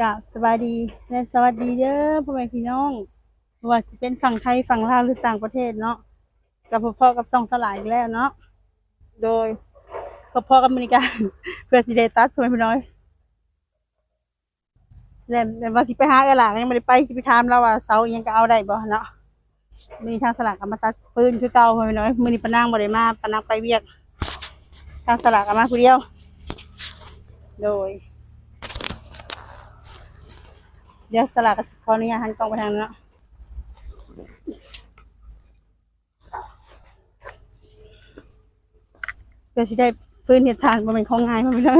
กับสวัสดีและสวัสดีเด้อพ่อแม่พี่น้องว่าสิเป็นฝั่งไทยฝั่งลาวหรือต่างประเทศเนาะกับพ่อกับซองสลายอีกแล้วเนาะโดยพ่อกับมริการเพื่อสิได้ตัดพ่อแม่พี่น้องแล้วแล้วว่าสิไปหาเออหลานยังไม่ได้ไปสิไปถามเราว่าเสาอิหยังก็เอาได้บ่เนาะมีทางสลากก็มาตัดปืนคือเก่าพ่อแม่พี่น้องมื้อนี้ปะนางบ่ได้มาปะนางไปเวียกทางสลากก็มาผู้เดียว โดย เดี๋ยวสลากกับขออนุญาตหันกล้องไปทางนั้นเนาะเพื่อสิได้พื้นเหตุทานมันเป็นของง่ายมันไม่ได้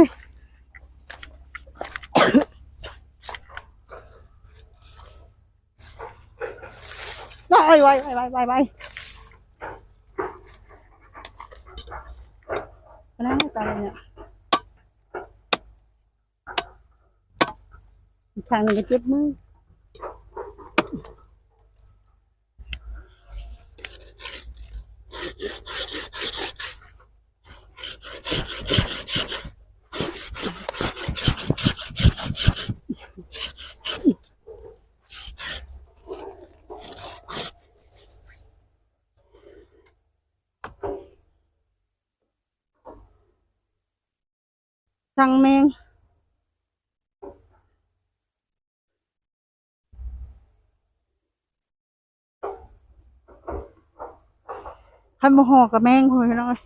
ไว้ไว้ไว้ไว้ไว้ไว้นั่งตามเนี่ยอีก ทางหนึ่งก็เจ็บมือสั่งแมง ขันบ่หอกับแมงพอพี่น้อย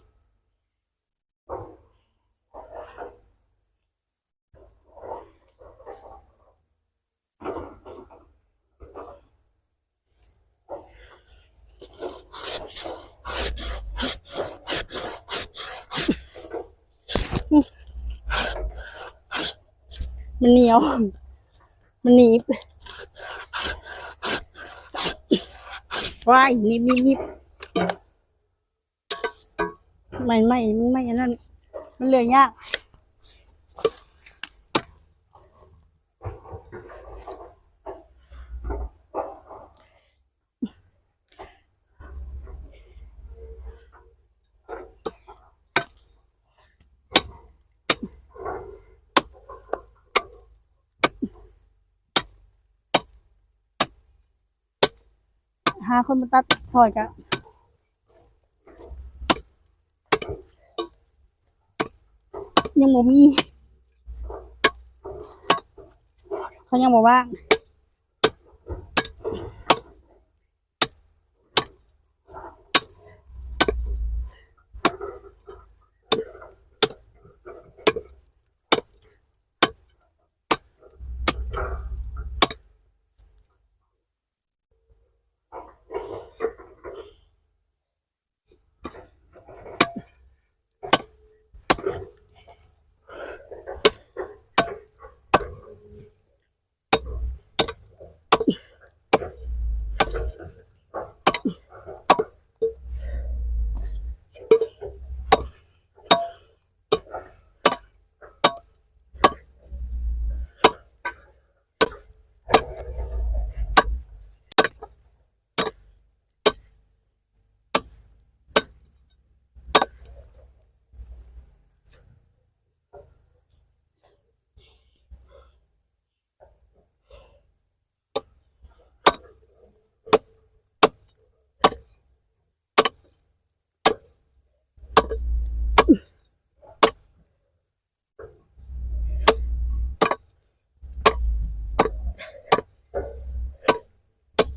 มันเหนียว มันหนีบว้ายหนิบหนิบนิบ ไม่ไม่มันไม่อันนั้นมันเหลือยากหาคนมาตัดถอยกะ ยังบ่มี เขายังบอกว่าง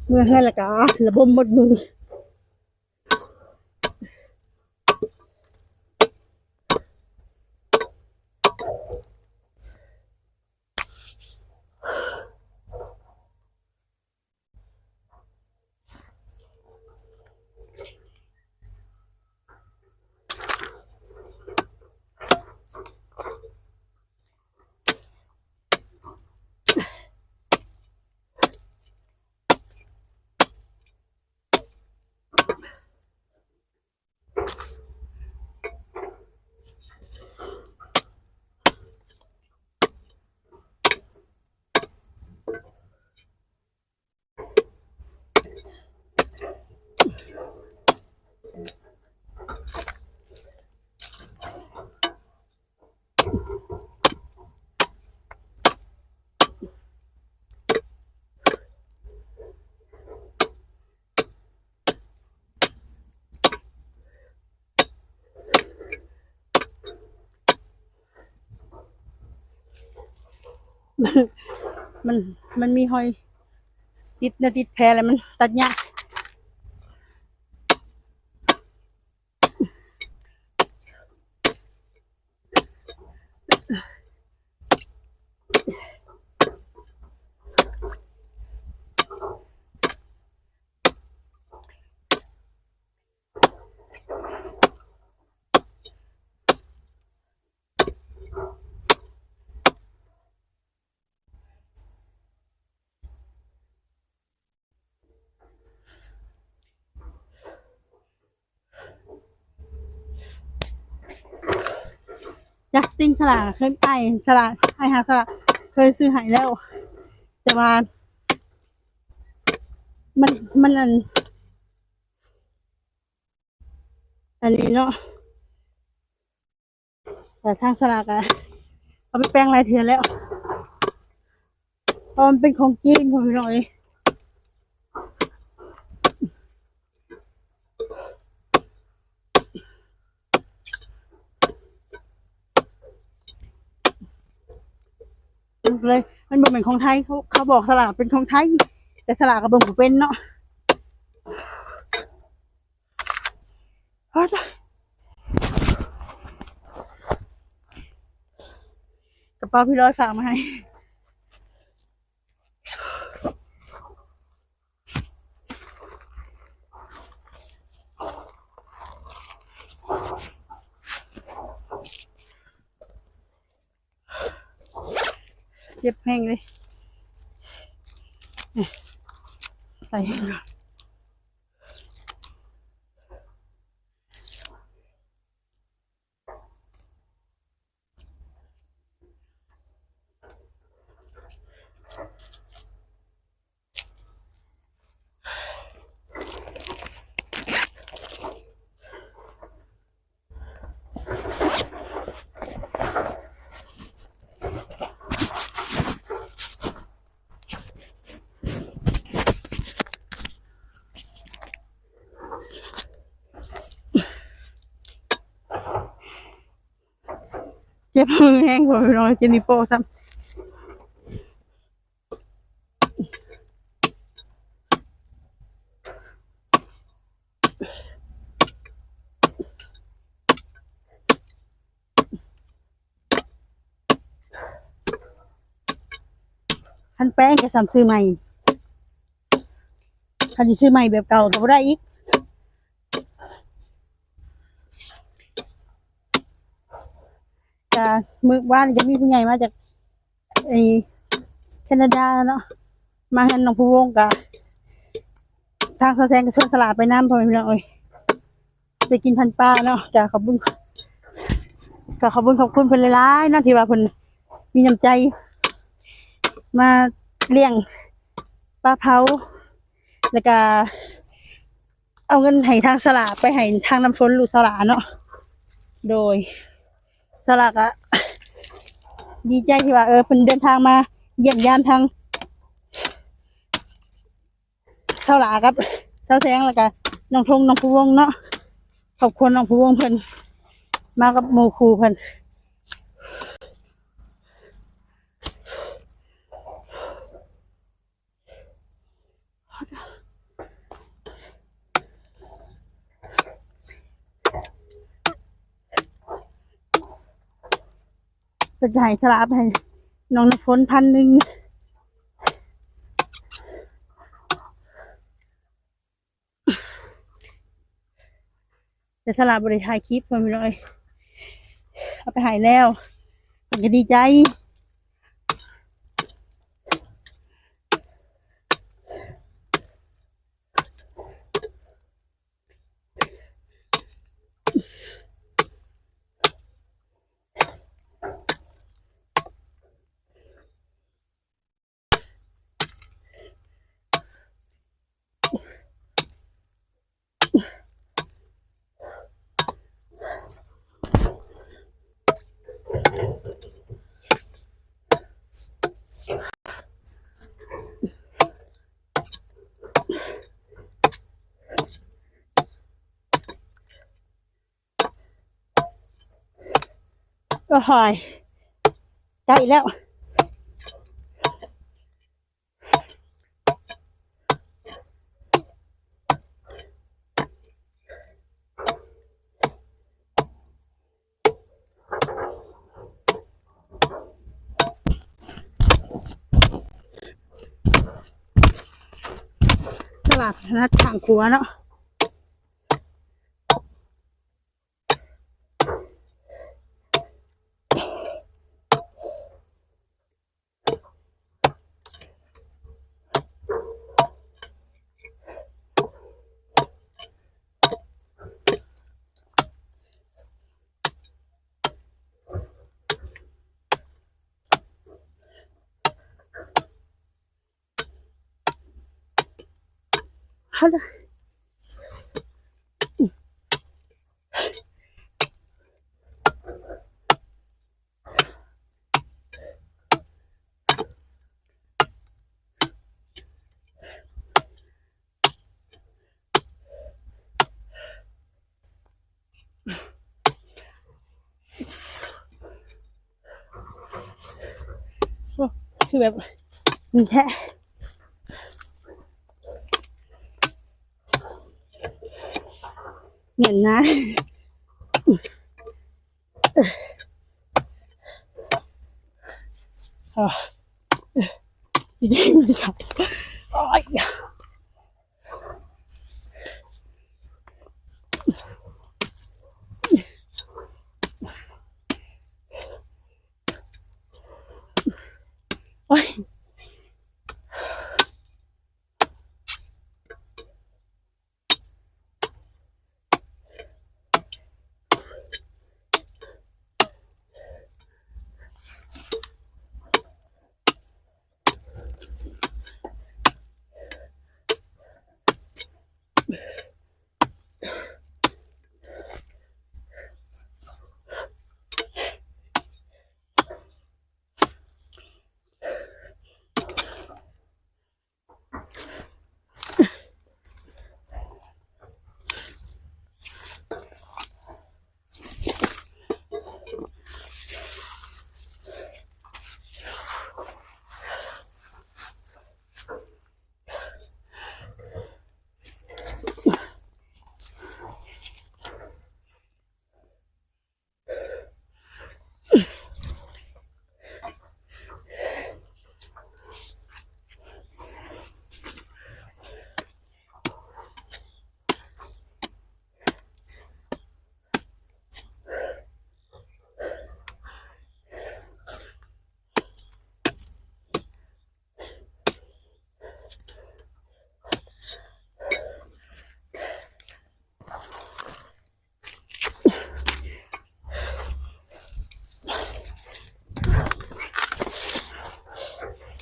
เมื่อให้ละก็ระบมหมดมือ มันมันมีหอย ติดนะติดแพรอะไรมัน ตัดยาก จัสตินสลากเคยไปสลากไอหาสลากเคยซื้อหายแล้ว แต่ว่า มันมันอันอันนี้เนาะแต่ทางสลากอะเอาไปแปลงลายเทือนแล้วเพราะมันเป็นของจีนผมพี่น้อย เลย มันบ่เป็นของไทยเขาเขาบอกสลากเป็นของไทย แต่สลากกระเบิ่งบ่เป็นเนาะเอาจ้ะกระเป๋าพี่ร้อยฝากมาให้ แห้งเลยใส่ก่อน เย็บมือแห้งกว่าพี่น้องจะมีโปรซ้ำคันแป้งก็ซ้ำซื้อใหม่คันที่ซื้อใหม่แบบเก่าก็บ่ได้อีก จะ มือบ้านจะมีผู้ใหญ่มาจากไอแคนาดาเนาะมาให้น้องผู้วงกับทางเขาแซงกับชวนสลาไปน้ำพอพี่น้องเอ้ยไปกินพันปลาเนาะจ้ะขอบคุณก็ขอบคุณขอบคุณเพิ่นหลายๆเนาะที่ว่าเพิ่นมีน้ำใจ มาเลี้ยงปลาเผาแล้วก็เอาเงินให้ทางสลาไปให้ทางน้ำฝนหลูกสลาเนาะโดยสลักอะ ดีใจที่ว่าเออเป็นเดินทางมาเยี่ยมยามทางเสาหลาครับเสาแสงแล้วก็น้องทงน้องผู้วงเนาะขอบคุณน้องผู้วงเพิ่นมากับหมู่ครูเพิ่น เป็นใหญ่สลับให้น้องน้ำฝนพันหนึ่งแต่สลับบริทายคลิปมาไปเลยเอาไปหายแล้วมันก็ดีใจ ก็หอยได้แล้วตลาดนัดทางครัวเนาะ ฮัลโหลคือแบบมันแท้ เหม็นนะอะจริงๆมันจับโอ้ยโอ้ย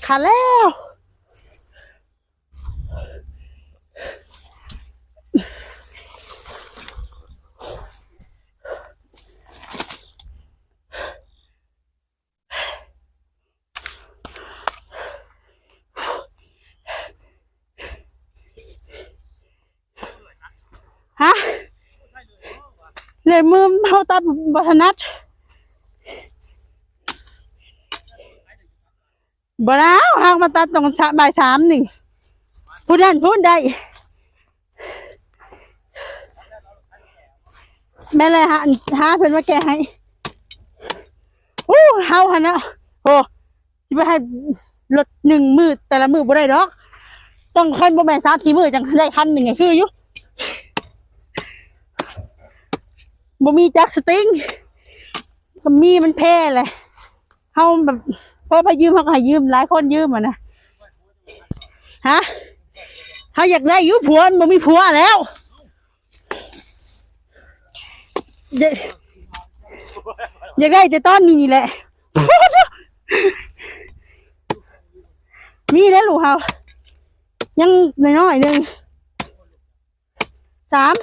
ขาแล้ว ฮะเลยมือเขาตัดบัทนัด บ่แล้วหากมาตัดตรงสบ่ายสามหนี่งพูดได้พูดได้ แม่เลยฮะหาเพิ่นว่าแกให้โอ้เฮาหันนะโอ้สิไปให้รถหนึ่งมือแต่ละมือบ่ได้ดอก ต้องคันบ่แม่นสามสี่มือจังได้คันหนึ่งไงคืออยู่บ่มีจักสติงมีมันแพ้เลยเฮาแบบ พอไปยืมเขาก็ให้ยืมหลายคนยืมอะนะฮะเขาอยากได้อยุผัวมันบ่มีผัวแล้วอยากอยากได้แต่ตอนนี้นี่แหละ มีแล้วลูกเฮายังน้อยๆหนึ่งสาม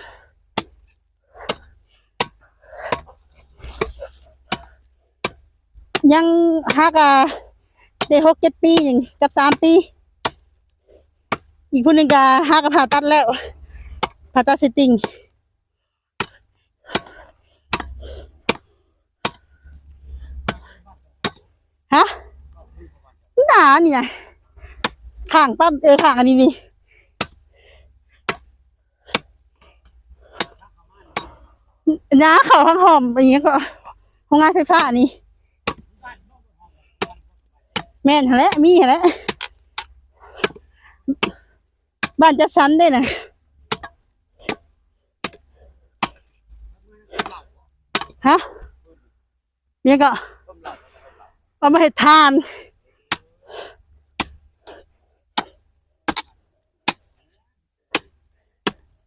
ยังฮักอะได้หกเจ็ดปีอย่างกับสามปี อีกคนหนึ่งก็ฮักกับผ่าตัดแล้วผ่าตัดสติงฮะหนาเนี่ยข้างปั๊มเออข้างอันนี้นี่น้าเขาข้างหอมอย่างเงี้ยก็โรงงานไฟฟ้านี่ แม่นแหละมีแหละบ้านจัดสรรได้นะฮะเนี่ยก็เอามาให้ทาน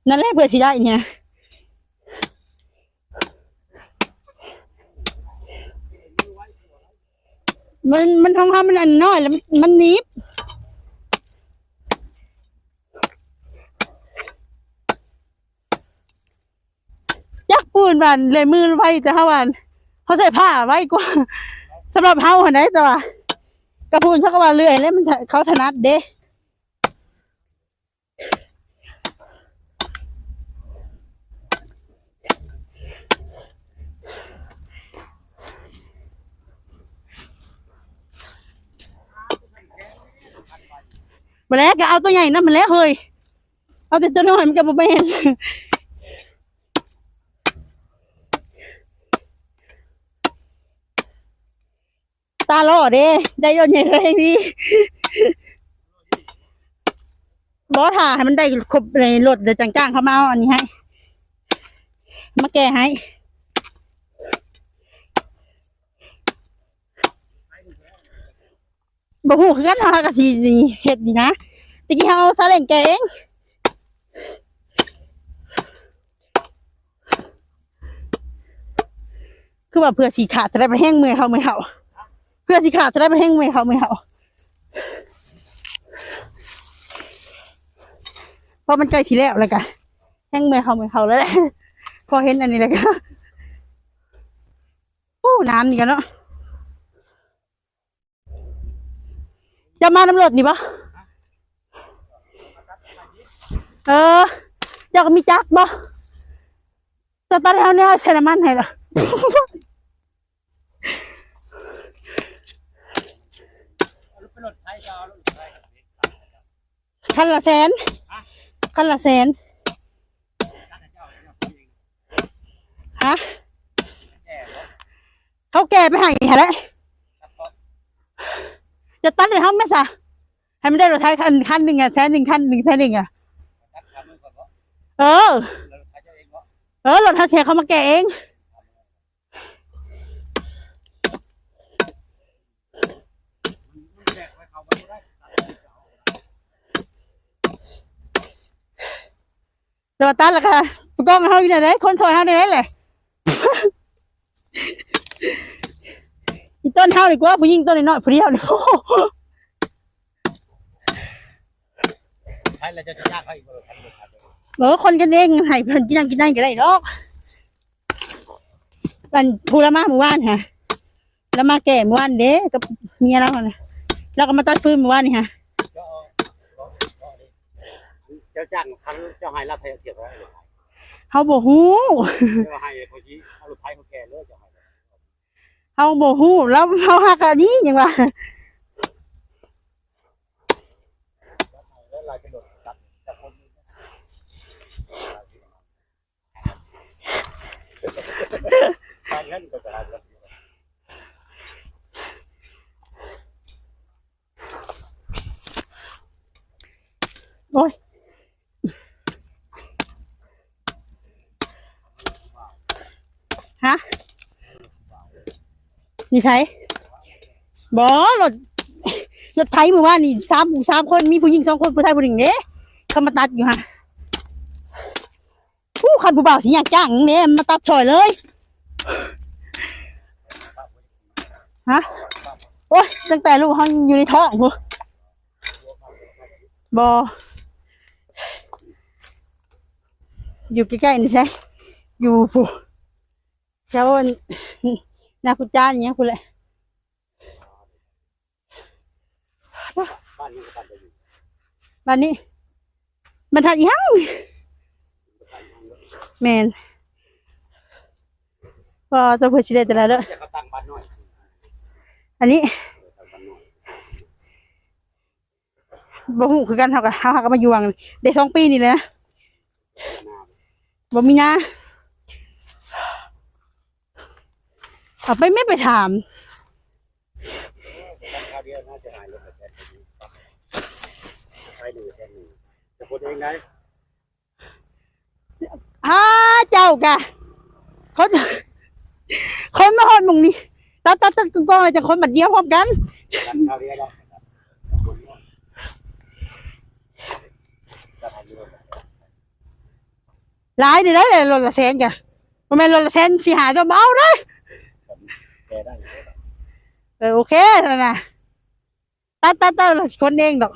นั่นแหละเพื่อสิได้เนี่ย มันมันทองคำมันอันน้อยแล้วมันนิบยักปูนวันเลยมือไว้แต่เฮาวันเขาใส่ผ้าไว้กว่าสำหรับเฮาหันไหนแต่ว่ากระพูนเขาก็ว่าเลื่อยแล้วมันเขาถนัดเด้ มาแล้วก็เอาตัวใหญ่นั่นมาแล้วเฮ้ยเอาแต่ตัวน้อยมันก็บ่แม่นตาล่อเด้ได้ยอดใหญ่เลยดีบอถ่าให้มันได้ครบในรถเดี๋ยวจ้างเขามาเอาอันนี้ให้ มาแก้ให้ บ่ฮู้คือกันเฮาก็สิเฮ็ดนี่นะตะกี้เฮาเอาซาเล้งแกเองคือว่าเพื่อสิขาดจะได้ไปแห้งมือเฮามือเฮาเพื่อสิขาดจะได้ไปแห้งมือเฮามือเฮาเพราะมันใกล้ทีแล้วแล้วกันแห้งมือเฮามือเฮาแล้วแหละพอเห็นอันนี้แล้วก็โอ้น้ำนี่กันเนาะ จะมาตำรวจนี่ปะเออเจ้าก็มีจักบ่จะตอนนี้เนี่ยใช้น้ำมันให้เหรอเป็นรถไทยก็เอารถไทยคันละแสนคันละแสนฮะเขาแก่ไปให้ฮะแหละ จะตัดให้เขาไหมซะให้มันได้รถไทยคันคันหนึ่งอะแสนหนึ่งคันหนึ่งแสนหนึ่งอะตัดขามืออ เออรถไทยจะเองเนาะเออรถเขาเสียเขามาแกเองมันแบกไว้เขาไม่ได้แต่ว่าตัดราคาปกล้องเขาอยู่ไหนคนซอยเขาไหนได้เลย อีต้นเท่าดีกว่าผู้หญิงต้นน้อยๆผู้เดียวนี่โอ้โหไทยเราจะยากเขาอีกรถไทยรถไทยเออคนกันเองให้เพิ่นกินนั่งกินนั่งก็ได้ดอกวันพูละมาหมู่บ้านค่ะแล้วมาแก่หมู่บ้านเด้กับเมียเราน่ะแล้วก็มาตัดฟืนหมู่บ้านนี่ค่ะก็เจ้าจ้างคันเจ้าให้รับไทยเทียบไว้เลยเขาบอกฮู้เจ้าให้เขาชี้เอารถไทยเขาแก่เลยเจ้าให้ เขาบอกฮู้แล้วเขาหักอันนี้ยังว่าแล้วลายเป็นรถตัดานทางนั้นก็จะได้โอ้ยฮะ นี่ใช่บอรถรถไทยหมู่บ้านี่สามสามคนมีผู้หญิงสองคนผู้ชายผู้หญิงเด้เขามาตัดอยู่ฮะผู้คันผู้บ่าวสิอยากจ้างเนี่ยมาตัดชอยเลยฮะโอ้ยตั้งแต่ลูกเขาอยู่ในท้องพูบออยู่ใกล้ๆนี่ใช่อยู่ผู้แถว นาคุณจ้าอย่างเงี้ยคุณเลยบ้านนี้ก็ตัดไปอยู่บ้านนี้มันทัดยังแมนพอจะเพูดชิได้แต่ละเด้อันน้อยอันนี้ตั้งบ้านน้อยบ่ฮู้คือกันเฮาก็เฮาก็มาอยู่วังได้สองปีนี่แหละนะบ่มีนะ เอาไปไม่ไปถามตั้งคราวเดียวน่าจะหายรถไปแค่นี้ไปหนึ่งแค่นี้คนเองได้ฮ่าเจ้ากะคนคนมาหอดหมุงนี่ตัดตัดตัดกองเลยจะคนบัดเดียวพร้อมกันกันข้าวเดียวแล้วจะทำเรื่องหลายเดี๋ยวได้เลยรถละแสนกะบ่แม่นรถละแสนสิหาตัวเบาเด้อ แกได้อยู่แล้วเออโอเคนั่นน่ะตัดตัดตัดเราสิคนเองดอก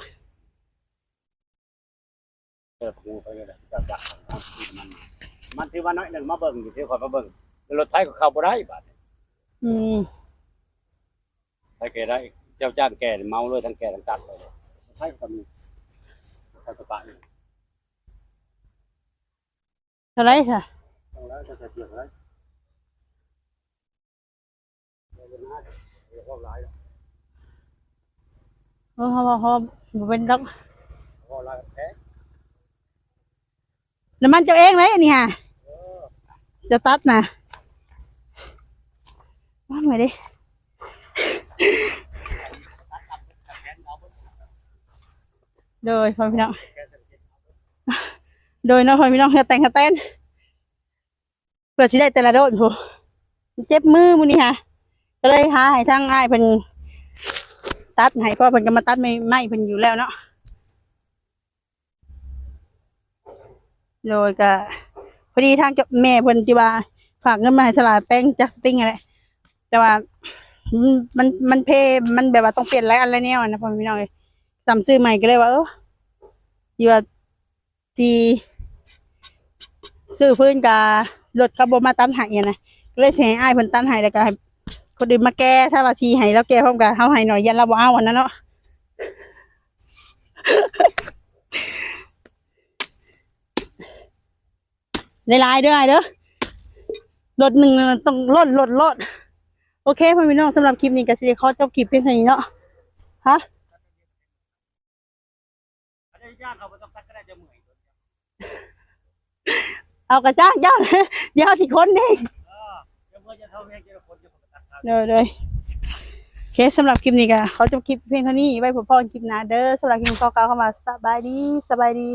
เออพูไปเลยจับจับมันมันที่ว่าน้อยหนึ่งมาเบิ่งอยู่ที่คนมาเบิ่งรถไทยก็เข้าบ่ได้บาดอืมไทยแกได้ เจ้าจ้างแกเมาเลยทั้งแกทั้งตัดเลยไทยก็มีไทยกระบะนี่เท่าไหรค่ะต้องแล้วจะเกี่ยวอะไรเดี๋ยวนะเดี๋ย วเข้าหลายแล้วโอ้โหโอ้โหบ่เป็นดอกเข้าหลายแท้น้ำมันเจ้าเองเลยอันนี้ฮะจะตัดนะว่าไงดิโดยพ่อพี่น้องโดยเน้องพ่อพี่น้องเฮือแต่งเฮือเต้นเพื่อสิได้แต่ละโดนพูเจ็บมือมื้อนี้ฮะ ก็เลยหาให้ทางอ้ายเพิ่นตัดให้เพราะเพิ่นก็มาตัดไม่ไม่เพิ่นอยู่แล้วเนาะโดยก็พอดีทางกับแม่เพิ่นที่ว่าฝากเงินมาให้สลาแป้งจากสติ้งอะไรแต่ว่ามันมันเพมันแบบว่าต้องเปลี่ยนหลายอันหลายแนวอะนะพ่อพี่น้องเอ้ยจำซื้อใหม่ก็เลยว่าเออที่ว่าที่ซื้อพื้นกับรถเขาบ่มาตันให้อะนะก็เลยสิให้อ้ายเพิ่นตันให้แล้วก็ คนอื่นมาแก้ถ้าว่าทีให้แล้วแก้พร้อมกันเฮาให้หน่อยยันเราบ่เอาอันนั้นเนาะหลายๆเด้อไอ้เด้อรถหนึ่งน่ะต้องลดลดลดโอเคพ่อพี่น้องสำหรับคลิปนี้ก็สิได้ขอจบคลิปเพียงเท่านี้เนาะฮะอันนี้ย่างเขาบ่ต้องตัดก็ได้จะเมื่อยเอากระจ้างเจ้าเลยเดี๋ยวสิคนเอง เออเดี๋ยวเมื่อจะเท่าแม่จะคนจะตัดเด้อเด้อโอเคสำหรับคลิปนี้ก็ขาจะคลิปเพียงเท่านี้ไว้พบพ่อกันคลิปหน้าเด้อสำหรับคลิปนี้ขอกล่าวเข้ามาสบายดีสบายดี